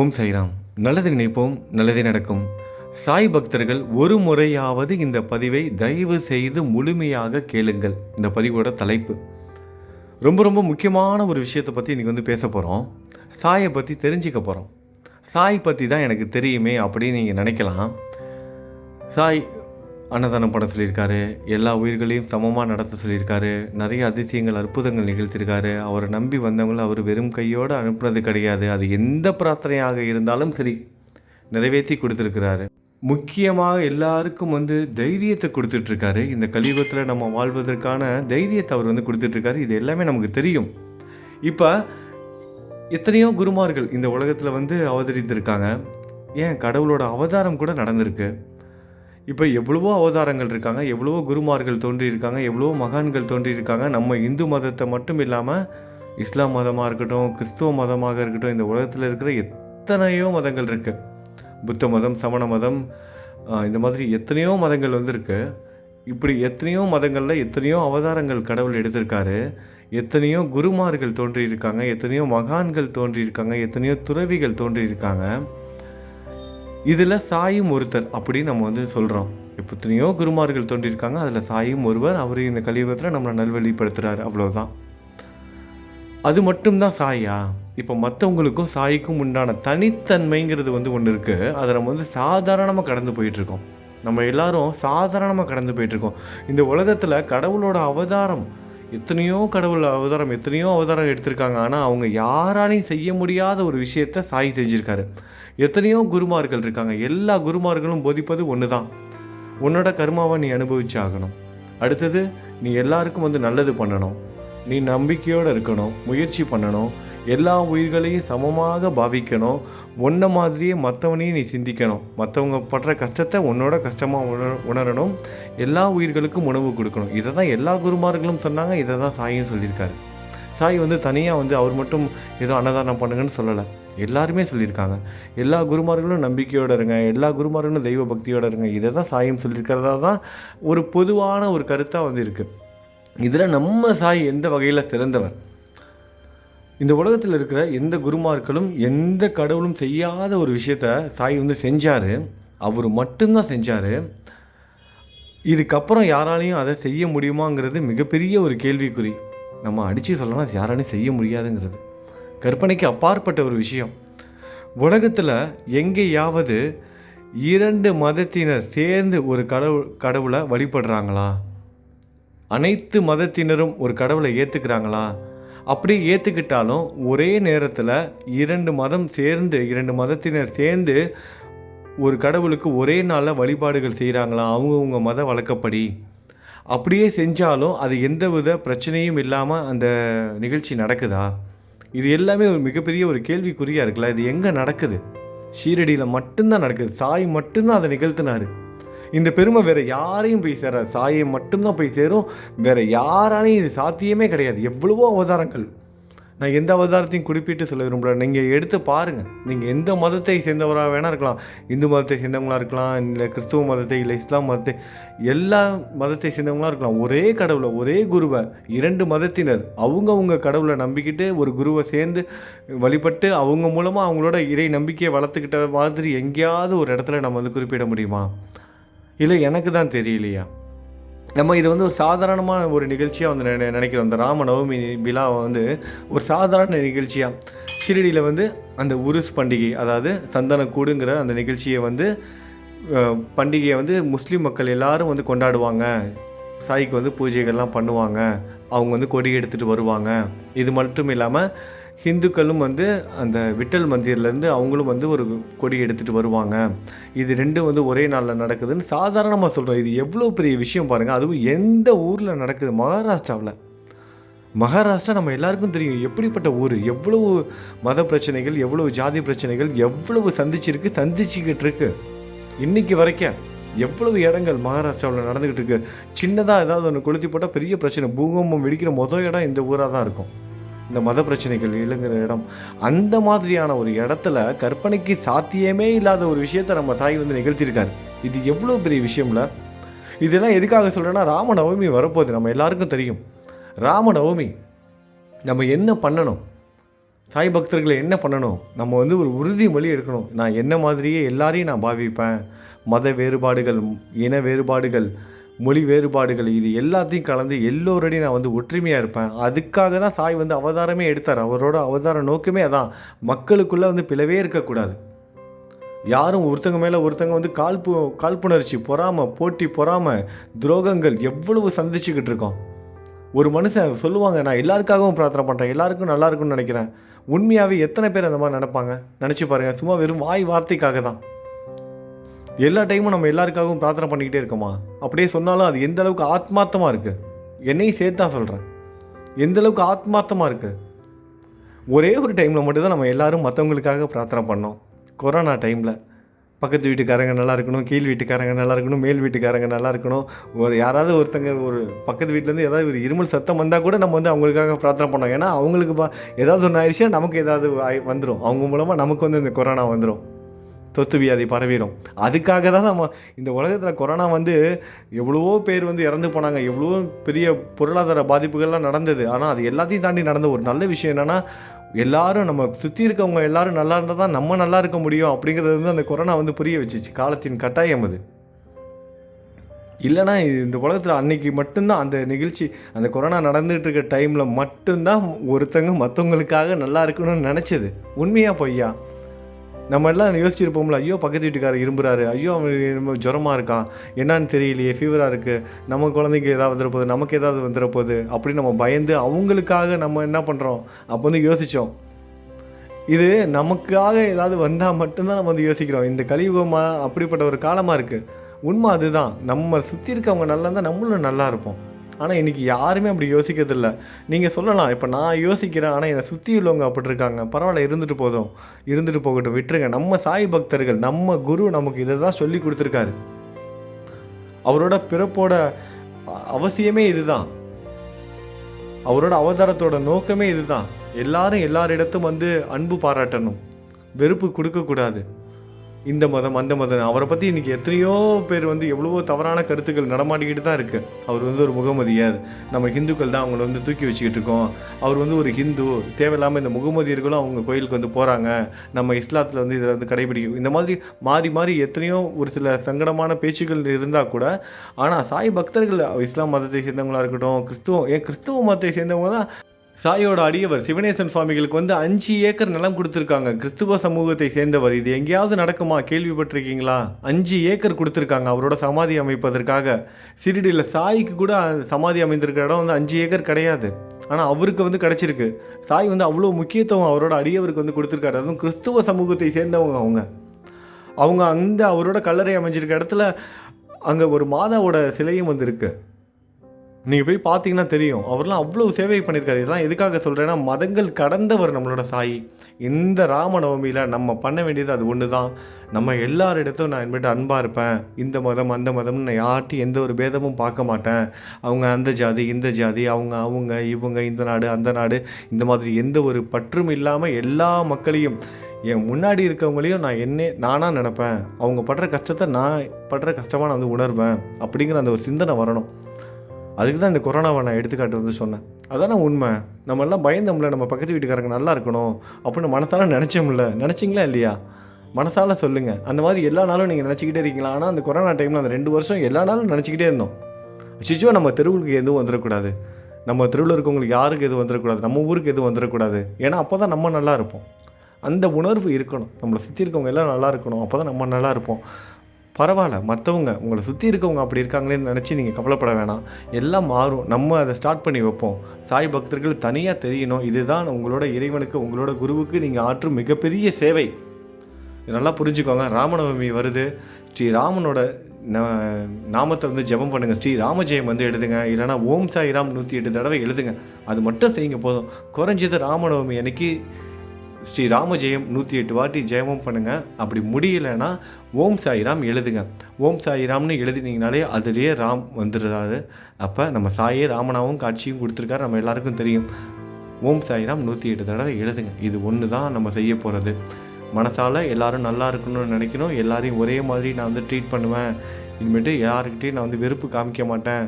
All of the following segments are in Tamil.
ஓம் சைராம். நல்லது நினைப்போம் நல்லதே நடக்கும். சாய் பக்தர்கள் ஒரு முறையாவது இந்த பதிவை தயவு செய்து முழுமையாக கேளுங்கள். இந்த பதிவோட தலைப்பு. ரொம்ப ரொம்ப முக்கியமான ஒரு விஷயத்தை பற்றி இன்றைக்கி வந்து பேச போகிறோம் சாயை பற்றி தெரிஞ்சிக்க போகிறோம் சாய் பற்றி தான் எனக்கு தெரியுமே அப்படின்னு நீங்கள் நினைக்கலாம். சாய் அன்னதானம் பண்ண சொல்லியிருக்காரு. எல்லா உயிர்களையும் சமமாக நடத்த சொல்லியிருக்காரு. நிறைய அதிசயங்கள் அற்புதங்கள் நிகழ்த்தியிருக்காரு. அவரை நம்பி வந்தவங்களை அவர் வெறும் கையோடு அனுப்புனது கிடையாது. அது எந்த பிரார்த்தனையாக இருந்தாலும் சரி நிறைவேற்றி கொடுத்துருக்கிறாரு. முக்கியமாக எல்லாருக்கும் வந்து தைரியத்தை கொடுத்துட்ருக்காரு. இந்த கலியுகத்தில் நம்ம வாழ்வதற்கான தைரியத்தை அவர் வந்து கொடுத்துட்ருக்காரு. இது எல்லாமே நமக்கு தெரியும். இப்போ எத்தனையோ குருமார்கள் இந்த உலகத்தில் வந்து அவதரித்திருக்காங்க. ஏன்? கடவுளோட அவதாரம் கூட நடந்திருக்கு. இப்போ எவ்வளவோ அவதாரங்கள் இருக்காங்க எவ்வளவோ குருமார்கள் தோன்றியிருக்காங்க எவ்வளவோ மகான்கள் தோன்றியிருக்காங்க. நம்ம இந்து மதத்தை மட்டும் இல்லாமல் இஸ்லாம் மதமாக இருக்கட்டும் கிறிஸ்துவ மதமாக இருக்கட்டும் இந்த உலகத்தில் இருக்கிற எத்தனையோ மதங்கள் இருக்குது புத்த மதம் சமண மதம் இந்த மாதிரி எத்தனையோ மதங்கள் வந்திருக்கு. இப்படி எத்தனையோ மதங்களில் எத்தனையோ அவதாரங்கள் கடவுள் எடுத்திருக்காரு. எத்தனையோ குருமார்கள் தோன்றியிருக்காங்க எத்தனையோ மகான்கள் தோன்றியிருக்காங்க எத்தனையோ துறவிகள் தோன்றியிருக்காங்க. இதில் சாயும் ஒருத்தர் அப்படின்னு நம்ம வந்து சொல்கிறோம் எத்தனையோ குருமார்கள் தோன்றியிருக்காங்க. அதில் சாயும் ஒருவர் அவர் இந்த கலியுகத்தில் நம்மளை நல்வழிப்படுத்துகிறார் அவ்வளோதான் அது மட்டும்தான் சாயா. இப்போ மற்றவங்களுக்கும் சாய்க்கும் உண்டான தனித்தன்மைங்கிறது வந்து ஒன்று இருக்குது அதை நம்ம வந்து சாதாரணமாக கடந்து போயிட்டுருக்கோம். நம்ம எல்லாரும் சாதாரணமாக கடந்து போயிட்டுருக்கோம். இந்த உலகத்தில் கடவுளோட அவதாரம் எத்தனையோ கடவுள் அவதாரம் எத்தனையோ அவதாரம் எடுத்திருக்காங்க. ஆனால் அவங்க யாராலையும் செய்ய முடியாத ஒரு விஷயத்த சாய் செஞ்சுருக்காரு. எத்தனையோ குருமார்கள் இருக்காங்க. எல்லா குருமார்களும் போதிப்பது ஒன்று தான் உன்னோட கர்மாவை நீ அனுபவிச்சாகணும் அடுத்தது நீ எல்லாருக்கும் வந்து நல்லது பண்ணணும். நீ நம்பிக்கையோடு இருக்கணும். முயற்சி பண்ணணும். எல்லா உயிர்களையும் சமமாக பாவிக்கணும். ஒன்றை மாதிரியே மற்றவனையும் நீ சிந்திக்கணும். மற்றவங்க படுற கஷ்டத்தை உன்னோட கஷ்டமாக உணர் உணரணும். எல்லா உயிர்களுக்கும் உணவு கொடுக்கணும். இதை தான் எல்லா குருமார்களும் சொன்னாங்க. இதை தான் சாயும் சொல்லியிருக்காரு. சாய் வந்து தனியாக வந்து அவர் மட்டும் ஏதோ அன்னதானம் பண்ணுங்கன்னு சொல்லலை. எல்லாருமே சொல்லியிருக்காங்க. எல்லா குருமார்களும் நம்பிக்கையோடு இருங்க. எல்லா குருமார்களும் தெய்வ பக்தியோடு இருங்க. இதை தான் சாயம் சொல்லியிருக்கிறதா தான் ஒரு பொதுவான ஒரு கருத்தாக வந்து இருக்குது இதில் நம்ம சாய் எந்த வகையில் சிறந்தவர்? இந்த உலகத்தில் இருக்கிற எந்த குருமார்களும் எந்த கடவுளும் செய்யாத ஒரு விஷயத்த சாய் வந்து செஞ்சார். அவர் மட்டும்தான் செஞ்சார். இதுக்கப்புறம் யாராலையும் அதை செய்ய முடியுமாங்கிறது மிகப்பெரிய ஒரு கேள்விக்குறி. நம்ம அடித்து சொல்லலாம் யாராலையும் செய்ய முடியாதுங்கிறது. கற்பனைக்கு அப்பாற்பட்ட ஒரு விஷயம். உலகத்தில் எங்கேயாவது இரண்டு மதத்தினர் சேர்ந்து ஒரு கடவுள் கடவுளை வழிபடுறாங்களா? அனைத்து மதத்தினரும் ஒரு கடவுளை ஏற்றுக்கிறாங்களா அப்படி ஏற்றுக்கிட்டாலும் ஒரே நேரத்தில் இரண்டு மதம் சேர்ந்து இரண்டு மதத்தினர் சேர்ந்து ஒரு கடவுளுக்கு ஒரே நாளில் வழிபாடுகள் செய்கிறாங்களா அவங்கவுங்க மத வழக்கப்படி. அப்படியே செஞ்சாலும் அது எந்தவித பிரச்சனையும் இல்லாமல் அந்த நிகழ்ச்சி நடக்குதா? இது எல்லாமே ஒரு மிகப்பெரிய ஒரு கேள்விக்குறியாக இருக்குல்ல இது எங்கே நடக்குது? ஷீரடியில் மட்டும்தான் நடக்குது சாய் மட்டும்தான் அதை நிகழ்த்தினாரு. இந்த பெருமை வேற யாரையும் போய் சேராது சாயை மட்டும்தான் போய் சேரும். வேற யாராலையும் இது சாத்தியமே கிடையாது. எவ்வளவோ அவதாரங்கள். நான் எந்த அவதாரத்தையும் குறிப்பிட்டு சொல்ல விரும்பல. நீங்கள் எடுத்து பாருங்கள் நீங்கள் எந்த மதத்தை சேர்ந்தவராக வேணா இருக்கலாம். இந்து மதத்தை சேர்ந்தவங்களா இருக்கலாம் இல்லை கிறிஸ்துவ மதத்தை இல்லை இஸ்லாம் மதத்தை. எல்லா மதத்தை சேர்ந்தவங்களா இருக்கலாம். ஒரே கடவுளை ஒரே குருவை இரண்டு மதத்தினர் அவங்கவுங்க கடவுளை நம்பிக்கிட்டு ஒரு குருவை சேர்ந்து வழிபட்டு அவங்க மூலமாக அவங்களோட இறை நம்பிக்கையை வளர்த்துக்கிட்ட மாதிரி எங்கேயாவது ஒரு இடத்துல நம்ம வந்து குறிப்பிட முடியுமா? இல்லை எனக்கு தான் தெரியலையா? நம்ம இது வந்து ஒரு சாதாரணமான ஒரு நிகழ்ச்சியாக வந்து நினை- நினைக்கிறோம். இந்த ராம நவமி விழாவை வந்து ஒரு சாதாரண நிகழ்ச்சியாக ஷிரடியில் வந்து அந்த உருஸ் பண்டிகை அதாவது சந்தனக்கூடுங்கிற அந்த நிகழ்ச்சியை வந்து பண்டிகையை வந்து முஸ்லீம் மக்கள் எல்லாரும் வந்து கொண்டாடுவாங்க. சாய்க்கு வந்து பூஜைகள்லாம் பண்ணுவாங்க. அவங்க வந்து கொடி எடுத்துகிட்டு வருவாங்க. இது மட்டும் இல்லாமல் ஹிந்துக்களும் வந்து அந்த விட்டல் மந்திர்லேருந்து அவங்களும் வந்து ஒரு கொடி எடுத்துகிட்டு வருவாங்க. இது ரெண்டும் வந்து ஒரே நாளில் நடக்குதுன்னு சாதாரணமாக சொல்கிறோம் இது எவ்வளோ பெரிய விஷயம் பாருங்கள் அதுவும் எந்த ஊரில் நடக்குது? மகாராஷ்டிராவில். மகாராஷ்டிரா நம்ம எல்லாருக்கும் தெரியும். எப்படிப்பட்ட ஊர்? எவ்வளவு மத பிரச்சனைகள் எவ்வளவு ஜாதி பிரச்சனைகள் எவ்வளவு சந்திச்சிருக்கு சந்திச்சுக்கிட்டு இருக்கு இன்னைக்கு வரைக்கும் எவ்வளவு இடங்கள் மகாராஷ்டிராவில் நடந்துக்கிட்டு இருக்கு சின்னதாக ஏதாவது ஒன்று கொளுத்தி போட்டால் பெரிய பிரச்சனை. பூகம்பம் வெடிக்கிற மொதல் இடம் இந்த ஊராக தான் இருக்கும். இந்த மத பிரச்சனைகள் இழுங்கிற இடம். அந்த மாதிரியான ஒரு இடத்துல கற்பனைக்கு சாத்தியமே இல்லாத ஒரு விஷயத்தை நம்ம தாய் வந்து நிகழ்த்தியிருக்காரு. இது எவ்வளோ பெரிய விஷயம்ல? இதெல்லாம் எதுக்காக சொல்கிறேன்னா ராமநவமி வரப்போகுது. நம்ம எல்லாருக்கும் தெரியும். ராமநவமி நம்ம என்ன பண்ணணும்? சாய் பக்தர்களை என்ன பண்ணணும்? நம்ம வந்து ஒரு உறுதிமொழி எடுக்கணும். நான் என்ன மாதிரியே எல்லாரையும் நான் பாவிப்பேன். மத வேறுபாடுகள் இன வேறுபாடுகள் மொழி வேறுபாடுகள் இது எல்லாத்தையும் கலந்து எல்லோரோடையும் நான் வந்து ஒற்றுமையாக இருப்பேன். அதுக்காக தான் சாய் வந்து அவதாரமே எடுத்தார். அவரோட அவதார நோக்கமே அதான். மக்களுக்குள்ளே வந்து பிளவே இருக்கக்கூடாது. யாரும் ஒருத்தங்க மேலே ஒருத்தங்க வந்து காழ்ப்பு காழ்ப்புணர்ச்சி பொறாமல் போட்டி பொறாமல் துரோகங்கள் எவ்வளவு சந்திச்சுக்கிட்டு இருக்கோம். ஒரு மனுஷன் சொல்லுவாங்க நான் எல்லாருக்காகவும் பிரார்த்தனை பண்ணுறேன் எல்லாருக்கும் நல்லா இருக்கும்னு நினைக்கிறேன். உண்மையாகவே எத்தனை பேர் அந்த மாதிரி நினைப்பாங்க? நினச்சி பாருங்கள் சும்மா வெறும் வாய் வார்த்தைக்காக தான். எல்லா டைமும் நம்ம எல்லாருக்காகவும் பிரார்த்தனை பண்ணிக்கிட்டே இருக்கோமா? அப்படியே சொன்னாலும் அது எந்த அளவுக்கு ஆத்மார்த்தமாக இருக்குது என்னையும் சேர்த்து தான் சொல்கிறேன் எந்த அளவுக்கு ஆத்மார்த்தமாக இருக்குது ஒரே ஒரு டைமில் மட்டும்தான் நம்ம எல்லாரும் மற்றவங்களுக்காக பிரார்த்தனை பண்ணோம். கொரோனா டைமில். பக்கத்து வீட்டுக்காரங்க நல்லா இருக்கணும் கீழ் வீட்டுக்காரங்க நல்லா இருக்கணும் மேல் வீட்டுக்காரங்க நல்லா இருக்கணும். ஒரு யாராவது ஒருத்தங்க ஒரு பக்கத்து வீட்டிலேருந்து ஏதாவது ஒரு இருமல் சத்தம் வந்தால் கூட நம்ம வந்து அவங்களுக்காக பிரார்த்தனை பண்ணோம். ஏன்னா அவங்களுக்கு பா ஏதாவது ஒன்று ஆயிடுச்சுன்னா நமக்கு ஏதாவது வந்துடும் அவங்க மூலமாக நமக்கு வந்து இந்த கொரோனா வந்துடும் தொத்து வியாதி பரவிடும். அதுக்காக தான் நம்ம இந்த உலகத்தில் கொரோனா வந்து எவ்வளவோ பேர் வந்து இறந்து போனாங்க. எவ்வளவோ பெரிய பொருளாதார பாதிப்புகள்லாம் நடந்தது. ஆனால் அது எல்லாத்தையும் தாண்டி நடந்த ஒரு நல்ல விஷயம் என்னென்னா எல்லாரும் நம்ம சுற்றி இருக்கவங்க எல்லாரும் நல்லா இருந்தால் தான் நம்ம நல்லா இருக்க முடியும் அப்படிங்கிறது வந்து அந்த கொரோனா வந்து புரிய வச்சிச்சு. காலத்தின் கட்டாயம் அது. இல்லைனா இந்த உலகத்தில் அன்னைக்கு மட்டும்தான் அந்த நிகழ்ச்சி அந்த கொரோனா நடந்துகிட்டு இருக்க டைமில் மட்டும்தான் ஒருத்தங்க மற்றவங்களுக்காக நல்லா இருக்கணும்னு நினச்சது. உண்மையாக பொய்யா? நம்ம எல்லாம் யோசிச்சிருப்போம்ல ஐயோ பக்கத்து வீட்டுக்காரர் இரும்புறாரு ஐயோ அவன் ஜுரமாக இருக்கான் என்னன்னு தெரியலையே ஃபீவராக இருக்குது நம்ம குழந்தைக்கு ஏதாவது வந்துட போகுது நமக்கு ஏதாவது வந்துட போகுது அப்படின்னு நம்ம பயந்து அவங்களுக்காக நம்ம என்ன பண்ணுறோம் அப்போ வந்து யோசித்தோம் இது நமக்காக ஏதாவது வந்தால் மட்டும்தான் நம்ம வந்து யோசிக்கிறோம். இந்த கலியுகமாக அப்படிப்பட்ட ஒரு காலமாக இருக்குது உண்மை அதுதான். நம்ம சுற்றி இருக்கவங்க நல்லா இருந்தால் நம்மளும் நல்லா இருப்போம். ஆனால் இன்றைக்கி யாருமே அப்படி யோசிக்கிறதில்ல. நீங்கள் சொல்லலாம் இப்போ நான் யோசிக்கிறேன் ஆனால் என்னை சுற்றி உள்ளவங்க அப்படி இருக்காங்க பரவாயில்ல இருந்துட்டு போதும். இருந்துட்டு போகட்டும் விட்டுருங்க. நம்ம சாய் பக்தர்கள் நம்ம குரு நமக்கு இதை தான் சொல்லி கொடுத்துருக்காரு. அவரோட பிறப்போட அவசியமே இதுதான். அவரோட அவதாரத்தோட நோக்கமே இதுதான். எல்லாரும் எல்லாரிடத்தும் வந்து அன்பு பாராட்டணும். வெறுப்பு கொடுக்கக்கூடாது. இந்த மதம் அந்த மதம். அவரை பற்றி இன்றைக்கி எத்தனையோ பேர் வந்து எவ்வளவோ தவறான கருத்துக்கள் நடமாடிக்கிட்டு தான் இருக்குது அவர் வந்து ஒரு முகமதியர். நம்ம ஹிந்துக்கள் தான் அவங்கள வந்து தூக்கி வச்சுக்கிட்டு இருக்கோம். அவர் வந்து ஒரு ஹிந்து. தேவையில்லாமல் இந்த முகமதியர்களும் அவங்க கோயிலுக்கு வந்து போகிறாங்க நம்ம இஸ்லாத்தில் வந்து இதை வந்து கடைபிடிக்கும் இந்த மாதிரி மாறி மாறி எத்தனையோ ஒரு சில சங்கடமான பேச்சுக்கள் இருந்தால் கூட ஆனால் சாய் பக்தர்கள் இஸ்லாம் மதத்தை சேர்ந்தவங்களா இருக்கட்டும் கிறிஸ்துவம் ஏன் கிறிஸ்துவ மதத்தை சேர்ந்தவங்க தான் சாயோட அடியவர் சிவனேசன் சுவாமிகளுக்கு வந்து அஞ்சு ஏக்கர் நிலம் கொடுத்துருக்காங்க. கிறிஸ்துவ சமூகத்தை சேர்ந்தவர் இது. எங்கேயாவது நடக்குமா? கேள்விப்பட்டிருக்கீங்களா? அஞ்சு ஏக்கர் கொடுத்துருக்காங்க அவரோட சமாதி அமைப்பதற்காக. சிறிடியில் சாய்க்கு கூட சமாதி அமைந்திருக்க இடம் வந்து அஞ்சு ஏக்கர் கிடையாது. ஆனால் அவருக்கு வந்து கிடச்சிருக்கு. சாய் வந்து அவ்வளோ முக்கியத்துவம் அவரோட அடியவருக்கு வந்து கொடுத்துருக்காரு. அதுவும் கிறிஸ்துவ சமூகத்தை சேர்ந்தவங்க அவங்க. அவங்க அந்த அவரோட கல்லறை அமைஞ்சிருக்க இடத்துல அங்கே ஒரு மாதாவோட சிலையும் வந்திருக்கு நீங்கள் போய் பார்த்தீங்கன்னா தெரியும். அவர்லாம் அவ்வளோ சேவை பண்ணியிருக்காரு இதெல்லாம் எதுக்காக சொல்கிறேன்னா மதங்கள் கடந்தவர் நம்மளோட சாயி. இந்த ராமநவமியில் நம்ம பண்ண வேண்டியது அது ஒன்று தான் நம்ம எல்லாரிடத்தும் நான் என்பிட்டு அன்பாக இருப்பேன். இந்த மதம் அந்த மதம்னு நான் யார்ட்டி எந்த ஒரு பேதமும் பார்க்க மாட்டேன். அவங்க அந்த ஜாதி இந்த ஜாதி அவங்க அவங்க இவங்க இந்த நாடு அந்த நாடு இந்த மாதிரி எந்த ஒரு பற்றும் இல்லாமல் எல்லா மக்களையும் என் முன்னாடி இருக்கவங்களையும் நான் என்ன நானாக நினப்பேன். அவங்க படுற கஷ்டத்தை நான் படுற கஷ்டமாக நான் வந்து உணர்வேன். அப்படிங்கிற அந்த ஒரு சிந்தனை வரணும். அதுக்கு தான் இந்த கொரோனாவை நான் எடுத்துக்காட்டு வந்து சொன்னேன். அதானே உண்மை. நம்ம எல்லாம் பயந்தோம்ல நம்ம பக்கத்து வீட்டுக்காரங்க நல்லா இருக்கணும் அப்படின்னு மனசால நினச்சோம்ல. நினச்சிங்களா இல்லையா? மனசால சொல்லுங்கள் அந்த மாதிரி எல்லா நாளும் நீங்கள் நினச்சிக்கிட்டே இருக்கீங்களா? ஆனால் அந்த கொரோனா டைமில் அந்த ரெண்டு வருஷம் எல்லா நாளும் நினச்சிக்கிட்டே இருந்தோம். அச்சிச்சோ நம்ம தெருவுக்கு எதுவும் வந்துடக்கூடாது. நம்ம தெருவில் இருக்கவங்களுக்கு யாருக்கு எதுவும் வந்துடக்கூடாது? நம்ம ஊருக்கு எதுவும் வந்துடக்கூடாது. ஏன்னா அப்போ தான் நம்ம நல்லா இருப்போம். அந்த உணர்வு இருக்கணும். நம்மளை சுற்றி இருக்கவங்க எல்லாம் நல்லா இருக்கணும். அப்போ தான் நம்ம நல்லா இருப்போம். பரவாயில்ல மற்றவங்க உங்களை சுற்றி இருக்கவங்க அப்படி இருக்காங்களேன்னு நினச்சி நீங்கள் கவலைப்பட வேணாம். எல்லாம் மாறும். நம்ம அதை ஸ்டார்ட் பண்ணி வைப்போம். சாய் பக்தர்கள் தனியாக தெரியணும். இதுதான் உங்களோட இறைவனுக்கு உங்களோட குருவுக்கு நீங்கள் ஆற்றும் மிகப்பெரிய சேவை. நல்லா புரிஞ்சுக்கோங்க. ராமநவமி வருது. ஸ்ரீ ராமனோட ந- நாமத்தை வந்து ஜெபம் பண்ணுங்கள் ஸ்ரீ ராமஜெயம் வந்து எழுதுங்க. இல்லைனா ஓம் சாய் ராம் நூற்றி எட்டு தடவை எழுதுங்க. அது மட்டும் செய்யுங்க போதும். குறைஞ்சது ராமநவமி அன்னைக்கு ஸ்ரீ ராமஜெயம் நூற்றி எட்டு வாட்டி ஜெயமும் பண்ணுங்கள் அப்படி முடியலைன்னா ஓம் சாயிராம் எழுதுங்க. ஓம் சாயிராம்னு எழுதினீங்கனாலே அதுலேயே ராம் வந்துடுறாரு. அப்போ நம்ம சாயே ராமனாவும் காட்சியும் கொடுத்துருக்காரு. நம்ம எல்லாருக்கும் தெரியும். ஓம் சாயிராம் நூற்றி எட்டு தடவை எழுதுங்க. இது ஒன்று தான் நம்ம செய்ய போகிறது மனசால் எல்லோரும் நல்லா இருக்கணும்னு நினைக்கணும். எல்லாரையும் ஒரே மாதிரி நான் வந்து ட்ரீட் பண்ணுவேன். இனிமேட்டு யாருக்கிட்டையும் நான் வந்து வெறுப்பு காமிக்க மாட்டேன்.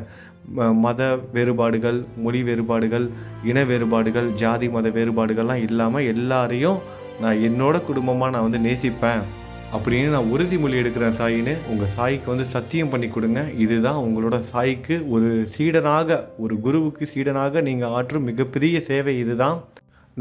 மத வேறுபாடுகள் மொழி வேறுபாடுகள் இன வேறுபாடுகள் ஜாதி மத வேறுபாடுகள்லாம் இல்லாமல் எல்லாரையும் நான் என்னோட குடும்பமாக நான் வந்து நேசிப்பேன் அப்படின்னு நான் உறுதிமொழி எடுக்கிறேன் சாயின்னு உங்கள் சாய்க்கு வந்து சத்தியம் பண்ணி கொடுங்க. இதுதான் உங்களோட சாய்க்கு ஒரு சீடனாக ஒரு குருவுக்கு சீடனாக நீங்கள் ஆற்றும் மிகப்பெரிய சேவை இதுதான்.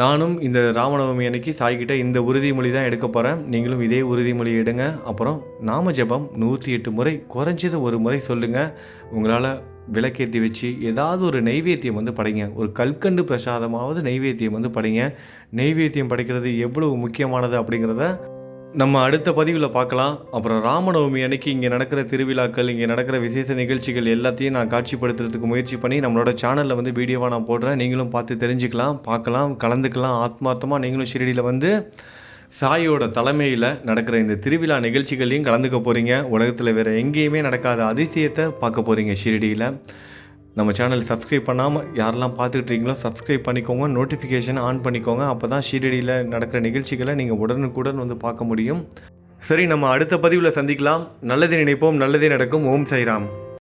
நானும் இந்த ராமநவமி அன்னைக்கு சாய்கிட்ட இந்த உறுதிமொழி தான் எடுக்க போகிறேன் நீங்களும் இதே உறுதிமொழி எடுங்க. அப்புறம் நாம ஜெபம் நூற்றி எட்டு முறை குறைஞ்சது ஒரு முறை சொல்லுங்கள் உங்களால் விளக்கேற்றி வச்சு ஏதாவது ஒரு நைவேத்தியம் வந்து படைங்க. ஒரு கல்கண்டு பிரசாதமாவது நைவேத்தியம் வந்து படைங்க. நைவேத்தியம் படைக்கிறது எவ்வளவு முக்கியமானது அப்படிங்கிறத நம்ம அடுத்த பதிவில் பார்க்கலாம். அப்புறம் ராமநவமி அன்னைக்கு இங்கே நடக்கிற திருவிழாக்கள் இங்கே நடக்கிற விசேஷ நிகழ்ச்சிகள் எல்லாத்தையும் நான் காட்சிப்படுத்துறதுக்கு முயற்சி பண்ணி நம்மளோட சேனலில் வந்து வீடியோவாக நான் போடுறேன். நீங்களும் பார்த்து தெரிஞ்சுக்கலாம் பார்க்கலாம் கலந்துக்கலாம். ஆத்மார்த்தமாக நீங்களும் ஷிரடியில் வந்து சாயோட தலைமையில் நடக்கிற இந்த திருவிழா நிகழ்ச்சிகளையும் கலந்துக்க போகிறீங்க உலகத்தில் வேறு எங்கேயுமே நடக்காத அதிசயத்தை பார்க்க போகிறீங்க ஷிரடியில். நம்ம சேனல் சப்ஸ்கிரைப் பண்ணாமல் யாரெல்லாம் பார்த்துட்டு இருக்கீங்களோ சப்ஸ்கிரைப் பண்ணிக்கோங்க நோட்டிஃபிகேஷன் ஆன் பண்ணிக்கோங்க. அப்போ தான் ஷீரடியில் நடக்கிற நிகழ்ச்சிகளை நீங்கள் உடனுக்குடன் வந்து பார்க்க முடியும். சரி நம்ம அடுத்த பதிவில் சந்திக்கலாம். நல்லதே நினைப்போம் நல்லதே நடக்கும். ஓம் சைராம்